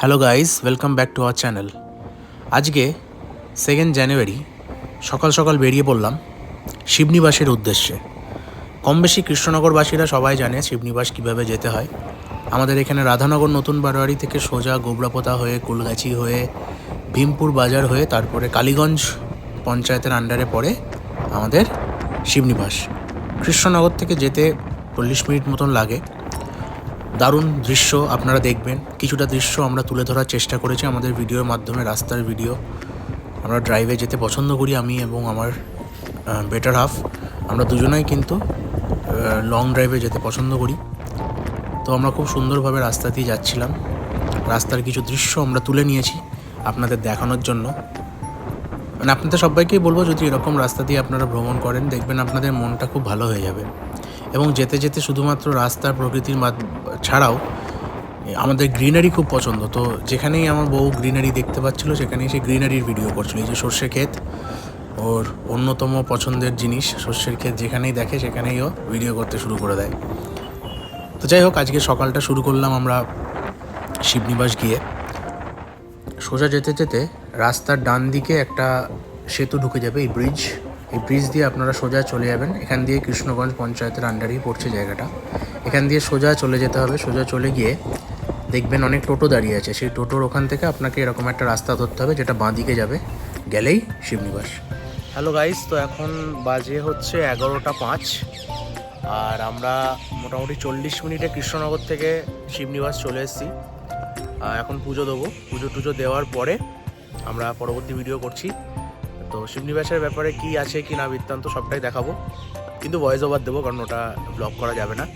Hello guys welcome back to our channel আজকে second January সকাল সকাল বেরিয়ে পড়লাম শিবনিবাসের উদ্দেশ্যে। কম বেশি কৃষ্ণনগরবাসীরা সবাই জানে শিবনিবাস কীভাবে যেতে হয়। আমাদের এখানে রাধানগর নতুন বারোয়ারি থেকে সোজা গোবরাপোতা হয়ে, কুলগাছি হয়ে, ভীমপুর বাজার হয়ে, তারপরে কালীগঞ্জ পঞ্চায়েতের আন্ডারে পড়ে আমাদের শিবনিবাস। কৃষ্ণনগর থেকে যেতে চল্লিশ মিনিট মতন লাগে। দারুণ দৃশ্য আপনারা দেখবেন। কিছুটা দৃশ্য আমরা তুলে ধরার চেষ্টা করেছি আমাদের ভিডিওর মাধ্যমে, রাস্তার ভিডিও। আমরা ড্রাইভে যেতে পছন্দ করি আমি এবং আমার বেটার হাফ আমরা দুজনেই কিন্তু লং ড্রাইভে যেতে পছন্দ করি। তো আমরা খুব সুন্দরভাবে রাস্তা দিয়ে যাচ্ছিলাম। রাস্তার কিছু দৃশ্য আমরা তুলে নিয়েছি আপনাদের দেখানোর জন্য। মানে আপনাদের সবাইকেই বলব, যদি এরকম রাস্তা দিয়ে আপনারা ভ্রমণ করেন, দেখবেন আপনাদের মনটা খুব ভালো হয়ে যাবে। এবং যেতে যেতে শুধুমাত্র রাস্তার প্রকৃতির ছাড়াও আমাদের গ্রিনারি খুব পছন্দ। তো যেখানেই আমার বউ গ্রিনারি দেখতে পাচ্ছিল, সেখানেই সে গ্রিনারির ভিডিও করছিল। এই যে সর্ষে ক্ষেত, ওর অন্যতম পছন্দের জিনিস সর্ষের ক্ষেত, যেখানেই দেখে সেখানেই ও ভিডিও করতে শুরু করে দেয়। তো যাই হোক, আজকে সকালটা শুরু করলাম আমরা শিবনিবাস গিয়ে। সোজা যেতে যেতে রাস্তার ডান দিকে একটা সেতু ঢুকে যাবে, এই ব্রিজ এই ব্রিজ দিয়ে আপনারা সোজা চলে যাবেন। এখান দিয়ে কৃষ্ণগঞ্জ পঞ্চায়েতের আন্ডারেই পড়ছে জায়গাটা। এখান দিয়ে সোজা চলে যেতে হবে। সোজা চলে গিয়ে দেখবেন অনেক টোটো দাঁড়িয়ে আছে। সেই টোটোর ওখান থেকে আপনাকে এরকম একটা রাস্তা ধরতে হবে, যেটা বাঁ দিকে যাবে। গেলেই শিবনিবাস। হ্যালো গাইস তো এখন বাজে হচ্ছে এগারোটা পাঁচ। আর আমরা মোটামুটি চল্লিশ মিনিটে কৃষ্ণনগর থেকে শিবনিবাস চলে এসেছি। এখন পুজো দেবো। পুজো টুজো দেওয়ার পরে আমরা পরবর্তী ভিডিও করছি। তো শিবনিবাসের ব্যাপারে কি আছে কি না বৃত্তান্ত সবটাই দেখাবো। কিন্তু ভয়েস ওভার দেবো কারণ ওটা ব্লগ করা যাবে না।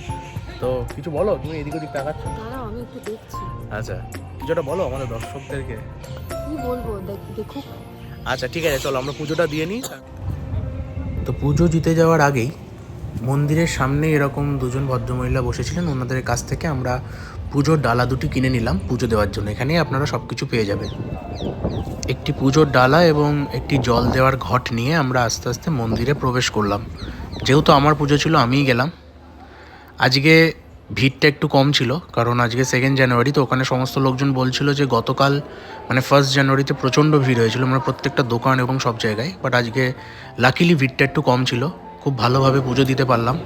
তো কিছু বলো তুমি এদিক ওদিক তাকাচ্ছ? আমি একটু দেখছি। আচ্ছা কিছুটা বলো আমাদের দর্শকদেরকে। কি বলব দেখ- আচ্ছা ঠিক আছে চলো আমরা পুজোটা দিয়ে নিই। তো পুজো জিতে যাওয়ার আগেই মন্দিরের সামনে এরকম দুজন ভদ্রমহিলা বসেছিলেন। ওনাদের কাছ থেকে আমরা পুজোর ডালা দুটি কিনে নিলাম পুজো দেওয়ার জন্য। এখানেই আপনারা সব কিছু পেয়ে যাবেন। একটি পুজোর ডালা এবং একটি জল দেওয়ার ঘট নিয়ে আমরা আস্তে আস্তে মন্দিরে প্রবেশ করলাম। যেহেতু আমার পুজো ছিল, আমিই গেলাম। আজকে ভিড়টা একটু কম ছিল, কারণ আজকে সেকেন্ড জানুয়ারি তো ওখানে সমস্ত লোকজন বলছিল যে গতকাল মানে ফার্স্ট জানুয়ারিতে প্রচণ্ড ভিড় হয়েছিল মানে প্রত্যেকটা দোকান এবং সব জায়গায়। বাট আজকে লাকিলি ভিড়টা একটু কম ছিল, খুব ভালোভাবে পুজো দিতে পারলাম।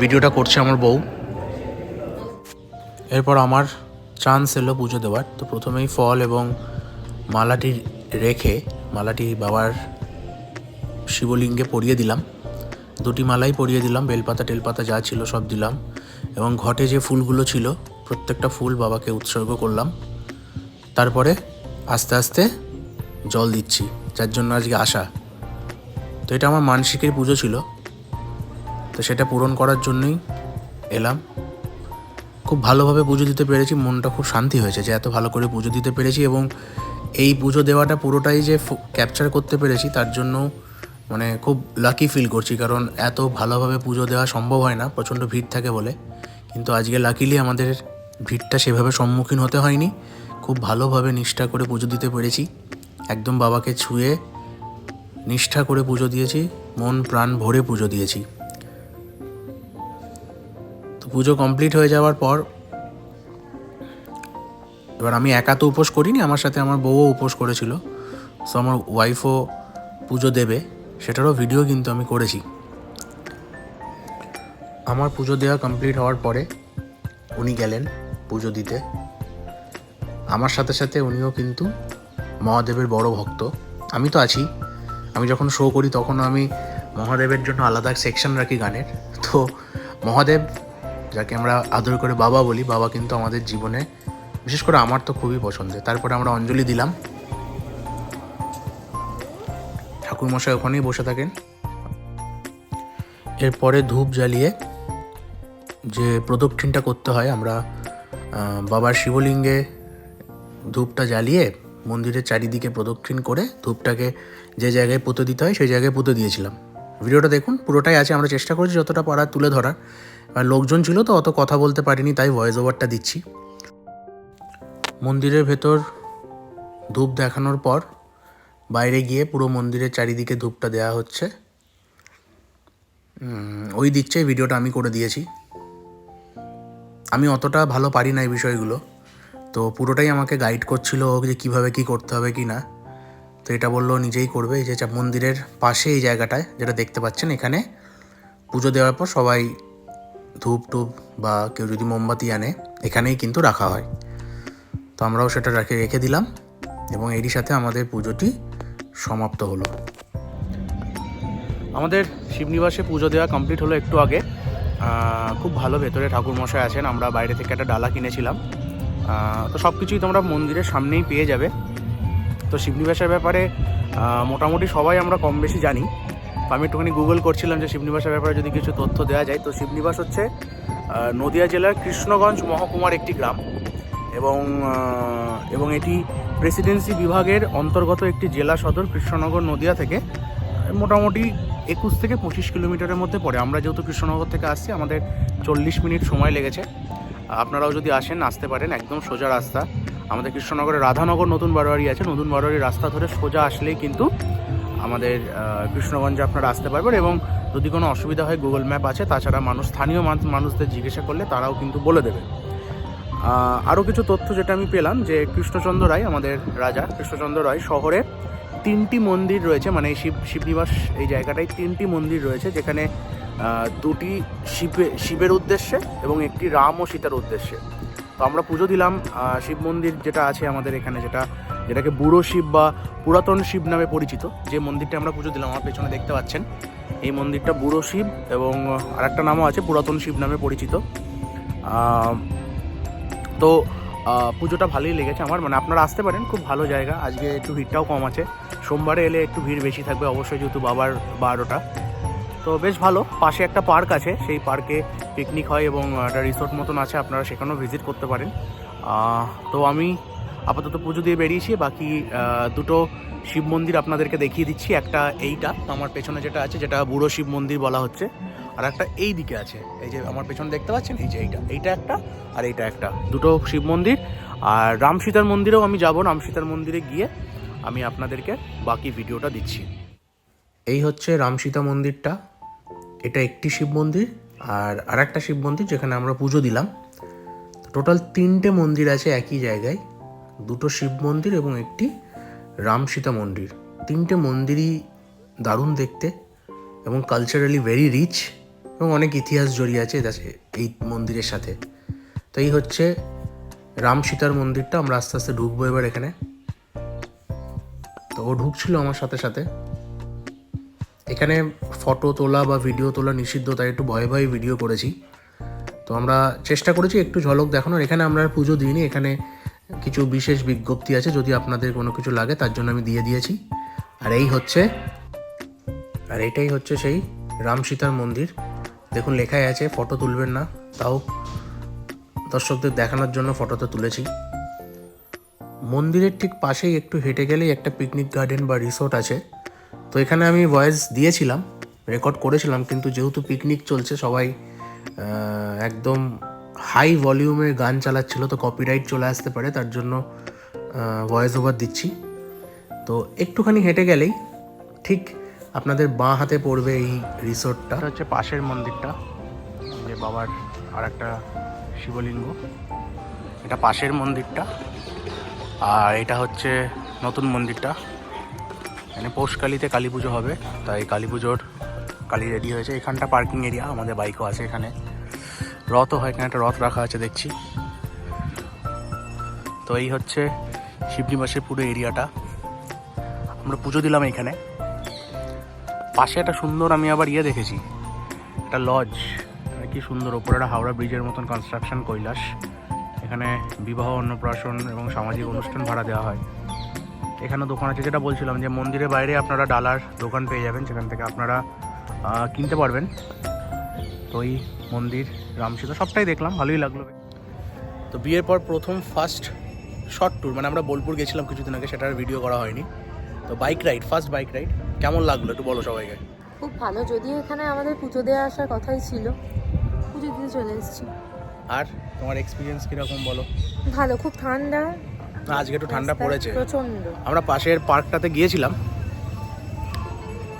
ভিডিওটা করছে আমার বউ। এরপর আমার চান্স এলো পুজো দেওয়ার। তো প্রথমেই ফল এবং মালাটি রেখে মালাটি বাবার শিবলিঙ্গে পরিয়ে দিলাম। দুটি মালাই পরিয়ে দিলাম, বেলপাতা টেলপাতা যা ছিল সব দিলাম এবং ঘটে যে ফুলগুলো ছিল, প্রত্যেকটা ফুল বাবাকে উৎসর্গ করলাম। তারপরে আস্তে আস্তে জল দিচ্ছি, যার জন্য আজকে আসা তো এটা আমার মানসিকের পুজো ছিল। তো সেটা পূরণ করার জন্যই এলাম। খুব ভালোভাবে পুজো দিতে পেরেছি, মনটা খুব শান্তি হয়েছে যে এত ভালো করে পুজো দিতে পেরেছি এবং এই পুজো দেওয়াটা পুরোটাই যে ক্যাপচার করতে পেরেছি তার জন্য মানে খুব লাকি ফিল করছি কারণ এত ভালোভাবে পুজো দেওয়া সম্ভব হয় না, প্রচণ্ড ভিড় থাকে বলে। কিন্তু আজকে লাকিলি আমাদের ভিড়টা সেভাবে সম্মুখীন হতে হয়নি, খুব ভালোভাবে নিষ্ঠা করে পুজো দিতে পেরেছি। একদম বাবাকে ছুঁয়ে নিষ্ঠা করে পুজো দিয়েছি, মন প্রাণ ভরে পুজো দিয়েছি। পুজো কমপ্লিট হয়ে যাওয়ার পর, এবার আমি একা তো উপোস করিনি, আমার সাথে আমার বউও উপোস করেছিল। সো আমার ওয়াইফও পুজো দেবে, সেটারও ভিডিও কিন্তু আমি করেছি। আমার পুজো দেওয়া কমপ্লিট হওয়ার পরে উনি গেলেন পুজো দিতে। আমার সাথে সাথে উনিও কিন্তু মহাদেবের বড় ভক্ত। আমি তো আছি। আমি যখন শো করি তখন আমি মহাদেবের জন্য আলাদা সেকশন রাখি গানের। তো মহাদেব যাকে আমরা আদর করে বাবা বলি, বাবা কিন্তু আমাদের জীবনে, বিশেষ করে আমার তো খুবই পছন্দের। তারপরে আমরা অঞ্জলি দিলাম। ঠাকুরমশাই ওখানেই বসে থাকেন। এরপরে ধূপ জ্বালিয়ে যে প্রদক্ষিণটা করতে হয়, আমরা বাবার শিবলিঙ্গে ধূপটা জ্বালিয়ে মন্দিরের চারিদিকে প্রদক্ষিণ করে ধূপটাকে যে জায়গায় পুঁতে দিতে হয়, সেই জায়গায় পুঁতে দিয়েছিলাম। ভিডিওটা দেখুন, পুরোটাই আছে, আমরা চেষ্টা করছি যতটা পারা তুলে ধরার। আর লোকজন ছিল তো, অত কথা বলতে পারিনি, তাই ভয়েস ওভারটা দিচ্ছি। মন্দিরের ভেতর ধূপ দেখানোর পর, বাইরে গিয়ে পুরো মন্দিরের চারিদিকে ধূপটা দেওয়া হচ্ছে। ওই দিচ্ছে ভিডিওটা আমি করে দিয়েছি। আমি অতটা ভালো পারি না এই বিষয়গুলো। তো পুরোটাই আমাকে গাইড করছিল যে কীভাবে কী করতে হবে কি না। তো এটা বলল নিজেই করবে, এই যে মন্দিরের পাশে এই জায়গাটায়, যেটা দেখতে পাচ্ছেন এখানে। পুজো দেওয়ার পর সবাই ধূপ টুপ বা কেউ যদি মোমবাতি আনে, এখানেই কিন্তু রাখা হয়। তো আমরাও সেটা রেখে রেখে দিলাম এবং এরই সাথে আমাদের পুজোটি সমাপ্ত হলো। আমাদের শিবনিবাসে পুজো দেওয়া কমপ্লিট হলো একটু আগে। খুব ভালো ভেতরে ঠাকুরমশাই আছেন, আমরা বাইরে থেকে একটা ডালা কিনেছিলাম। তো সব কিছুই তোমরা মন্দিরের সামনেই পেয়ে যাবে। তো শিবনিবাসের ব্যাপারে মোটামুটি সবাই আমরা কম বেশি জানি। আমি একটুখানি গুগল করছিলাম যে শিবনিবাসের ব্যাপারে যদি কিছু তথ্য দেওয়া যায়। তো শিবনিবাস হচ্ছে নদিয়া জেলার কৃষ্ণগঞ্জ মহকুমার একটি গ্রাম এবং এবং এটি প্রেসিডেন্সি বিভাগের অন্তর্গত একটি জেলা সদর কৃষ্ণনগর নদিয়া থেকে মোটামুটি একুশ থেকে পঁচিশ কিলোমিটারের মধ্যে পড়ে। আমরা যেহেতু কৃষ্ণনগর থেকে আসছি, আমাদের চল্লিশ মিনিট সময় লেগেছে। আপনারাও যদি আসেন, আসতে পারেন, একদম সোজা রাস্তা। আমাদের কৃষ্ণনগরে রাধানগর নতুন বারোয়ারি আছে। নতুন বারোয়ারি রাস্তা ধরে সোজা আসলেই কিন্তু আমাদের কৃষ্ণগঞ্জে আপনারা আসতে পারবেন এবং যদি কোনো অসুবিধা হয় গুগল ম্যাপ আছে, তাছাড়া মানুষ, স্থানীয় মান- মানুষদের জিজ্ঞাসা করলে তারাও কিন্তু বলে দেবে। আরও কিছু তথ্য যেটা আমি পেলাম, যে কৃষ্ণচন্দ্র রায়, আমাদের রাজা কৃষ্ণচন্দ্র রায় শহরে তিনটি মন্দির রয়েছে মানে এই শিব, শিবনিবাস এই জায়গাটায় তিনটি মন্দির রয়েছে, যেখানে দুটি শিবে, শিবের উদ্দেশ্যে এবং একটি রাম ও সীতার উদ্দেশ্যে। তো আমরা পুজো দিলাম শিব মন্দির যেটা আছে আমাদের এখানে, যেটা যেটাকে বুড়ো শিব বা পুরাতন শিব নামে পরিচিত। যে মন্দিরটা আমরা পুজো দিলাম, আমার পেছনে দেখতে পাচ্ছেন। এই মন্দিরটা বুড়ো শিব এবং আরেকটা নামও আছে, পুরাতন শিব নামে পরিচিত। তো পুজোটা ভালোই লেগেছে আমার। মানে আপনারা আসতে পারেন, খুব ভালো জায়গা। আজকে একটু ভিড়টাও কম আছে। সোমবারে এলে একটু ভিড় বেশি থাকবে, অবশ্যই যেহেতু বাবার বারোটা। তো বেশ ভালো, পাশে একটা পার্ক আছে। সেই পার্কে পিকনিক হয় এবং একটা রিসোর্ট মতন আছে, আপনারা সেখানেও ভিজিট করতে পারেন। তো আমি আপাতত পুজো দিয়ে বেরিয়েছি, বাকি দুটো শিব মন্দির আপনাদেরকে দেখিয়ে দিচ্ছি, একটা এইটা, আমার পেছনে যেটা আছে, যেটা বুড়ো শিব মন্দির বলা হচ্ছে, আর একটা এই দিকে আছে, এই যে আমার পেছনে দেখতে পাচ্ছেন, এই যে এইটা এইটা একটা আর এইটা একটা, দুটো শিব মন্দির, আর রাম সীতার মন্দিরেও আমি যাব, রাম সীতার মন্দিরে গিয়ে আমি আপনাদেরকে বাকি ভিডিওটা দিচ্ছি। এই হচ্ছে রাম সীতা মন্দিরটা, এটা একটি শিব মন্দির, আর আরেকটা শিব মন্দির যেখানে আমরা পুজো দিলাম। টোটাল তিনটে মন্দির আছে একই জায়গায় দুটো শিব মন্দির এবং একটি রাম সীতা মন্দির। তিনটে মন্দিরই দারুণ দেখতে এবং কালচারালি ভেরি রিচ এবং অনেক ইতিহাস জড়িয়ে আছে এই মন্দিরের সাথে। তো এই হচ্ছে রাম সীতার মন্দিরটা, আমরা আস্তে আস্তে ঢুকবো এবার এখানে। তো ও ঢুকছিল আমার সাথে সাথে। এখানে ফটো তোলা বা ভিডিও তোলা নিষিদ্ধ, তাই একটু ভয়ে ভয়ে ভিডিও করেছি। তো আমরা চেষ্টা করেছি একটু ঝলক দেখানোর, এখানে আমরা পুজো দিইনি, এখানে কিছু বিশেষ বিজ্ঞপ্তি আছে যদি আপনাদের কোনো কিছু লাগে, তার জন্য আমি দিয়ে দিয়েছি। আর এই হচ্ছে, আর এইটাই হচ্ছে সেই রাম সীতার মন্দির। দেখুন, লেখাই আছে, ফটো তুলবেন না, তাও দর্শকদের দেখানোর জন্য ফটোটা তুলেছি। মন্দিরের ঠিক পাশেই একটু হেঁটে গেলেই একটা পিকনিক গার্ডেন বা রিসোর্ট আছে। তো এখানে আমি ভয়েস দিয়েছিলাম রেকর্ড করেছিলাম, কিন্তু যেহেতু পিকনিক চলছে, সবাই একদম হাই ভলিউমে গান চালাচ্ছিল, তো কপিরাইট চলে আসতে পারে, তার জন্য ভয়েস ওভার দিচ্ছি। তো একটুখানি হেঁটে গেলেই ঠিক আপনাদের বাঁ হাতে পড়বে এই রিসোর্টটা। হচ্ছে পাশের মন্দিরটা, যে বাবার আর একটা শিবলিঙ্গ। এটা পাশের মন্দিরটা, আর এটা হচ্ছে নতুন মন্দিরটা। মানে পৌষকালিতে কালী পুজো হবে, তাই কালী পুজোর কালী রেডি হয়েছে। এখানটা পার্কিং এরিয়া, আমাদের বাইকও আছে এখানে। রথও হয়, এখানে একটা রথ রাখা আছে, দেখছি। তো এই হচ্ছে শিবনিবাসের পুরো এরিয়াটা। আমরা পুজো দিলাম এখানে। পাশে একটা সুন্দর আমি আবার ইয়ে দেখেছি, একটা লজ কি সুন্দর, ওপরে একটা হাওড়া ব্রিজের মতন কনস্ট্রাকশন কৈলাস। এখানে বিবাহ, অন্নপ্রাশন এবং সামাজিক অনুষ্ঠান ভাড়া দেওয়া হয়। এখানে দোকান আছে, যেটা বলছিলাম যে মন্দিরের বাইরে আপনারা ডালার দোকান পেয়ে যাবেন, সেখান থেকে আপনারা কিনতে পারবেন। তো এই মন্দির রামসীতা সবটাই দেখলাম ভালোই লাগল। তো বিয়ের পর প্রথম ফার্স্ট শর্ট ট্যুর মানে আমরা বোলপুর গেছিলাম কিছুদিন আগে সেটার ভিডিও করা হয়নি। তো bike ride first bike ride কেমন লাগল একটু বলো সবাইকে? খুব ভালো যদিও এখানে আমাদের পুজো দেওয়া আসার কথাই ছিল। পুজো দিতে চলে এসেছি। আর তোমার এক্সপিরিয়েন্স কীরকম বলো? ভালো খুব ঠান্ডা। না আজকে একটু ঠান্ডা পড়েছে। প্রচণ্ড আমরা পাশের পার্কটাতে গিয়েছিলাম।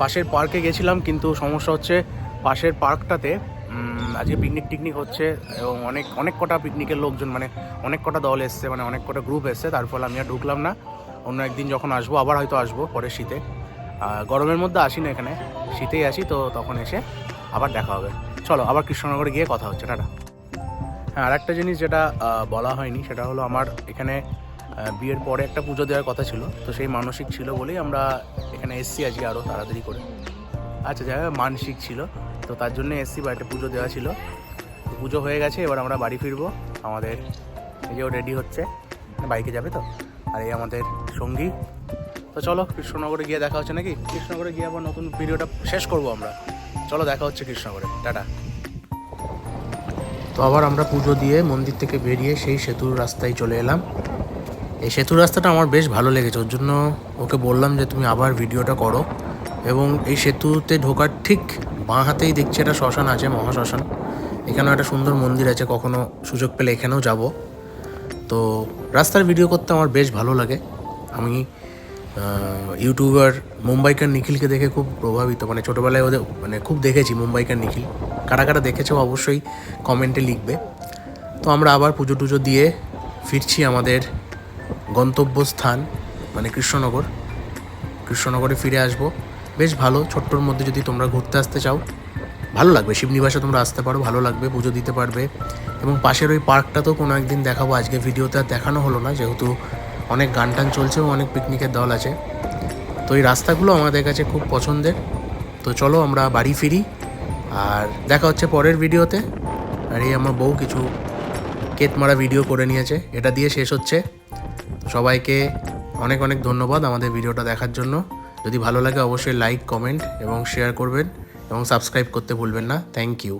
পাশের পার্কে গেছিলাম কিন্তু সমস্যা হচ্ছে পাশের পার্কটাতে আজকে পিকনিক টিকনিক হচ্ছে এবং অনেক অনেক কটা পিকনিকের লোকজন মানে অনেক কটা দল এসছে মানে অনেক কটা গ্রুপ এসছে, তার ফলে আমি আর ঢুকলাম না। অন্য একদিন যখন আসব, আবার হয়তো আসব পরে শীতে। গরমের মধ্যে আসি না এখানে, শীতেই আসি তো তখন এসে আবার দেখা হবে। চলো, আবার কৃষ্ণনগরে গিয়ে কথা হচ্ছে, টাটা। হ্যাঁ আর একটা জিনিস যেটা বলা হয়নি, সেটা হলো আমার এখানে বিয়ের পরে একটা পুজো দেওয়ার কথা ছিল, তো সেই মানসিক ছিল বলেই আমরা এখানে এসছি আজকে আরও তাড়াতাড়ি করে। আচ্ছা যাই মানসিক ছিল। তো তার জন্য এসছি, বাড়িতে পুজো দেওয়া ছিল। তো পুজো হয়ে গেছে, এবার আমরা বাড়ি ফিরবো। আমাদের যে রেডি হচ্ছে, বাইকে যাবে তো, আর এই আমাদের সঙ্গী। তো চলো, কৃষ্ণনগরে গিয়ে দেখা হচ্ছে নাকি? কৃষ্ণনগরে গিয়ে আবার নতুন ভিডিওটা শেষ করব আমরা। চলো, দেখা হচ্ছে কৃষ্ণনগরে। টাটা। তো আবার আমরা পুজো দিয়ে মন্দির থেকে বেরিয়ে সেই সেতুর রাস্তায় চলে এলাম। এই সেতুর রাস্তাটা আমার বেশ ভালো লেগেছে, ওর জন্য ওকে বললাম যে তুমি আবার ভিডিওটা করো। এবং এই সেতুতে ঢোকার ঠিক বাঁ হাতেই দেখছি একটা শ্মশান আছে, মহাশ্মশান। এখানেও একটা সুন্দর মন্দির আছে, কখনো সুযোগ পেলে এখানেও যাব। তো রাস্তার ভিডিও করতে আমার বেশ ভালো লাগে। আমি ইউটিউবার মুম্বাইকার নিখিলকে দেখে খুব প্রভাবিত। মানে ছোটোবেলায় ওদের মানে খুব দেখেছি মুম্বাইকার নিখিল। কারা কারা দেখেছ অবশ্যই কমেন্টে লিখবে। তো আমরা আবার পুজো টুজো দিয়ে ফিরছি আমাদের গন্তব্যস্থান মানে কৃষ্ণনগর। কৃষ্ণনগরে ফিরে আসব। বেশ ভালো, ছোট্টর মধ্যে যদি তোমরা ঘুরতে আসতে চাও, ভালো লাগবে। শিবনিবাসে তোমরা আসতে পারো, ভালো লাগবে, পুজো দিতে পারবে। এবং পাশের ওই পার্কটা তো কোনো একদিন দেখাবো, আজকে ভিডিওতে আর দেখানো হলো না, যেহেতু অনেক গান টান চলছে এবং অনেক পিকনিকের দল আছে। তো এই রাস্তাগুলো আমাদের কাছে খুব পছন্দের। তো চলো আমরা বাড়ি ফিরি, আর দেখা হচ্ছে পরের ভিডিওতে। আর এই আমার বউ কিছু কেট মারা ভিডিও করে নিয়েছে, এটা দিয়ে শেষ হচ্ছে। সবাইকে অনেক অনেক ধন্যবাদ আমাদের ভিডিওটা দেখার জন্য। যদি ভালো লাগে অবশ্যই লাইক কমেন্ট এবং শেয়ার করবেন এবং সাবস্ক্রাইব করতে ভুলবেন না। Thank you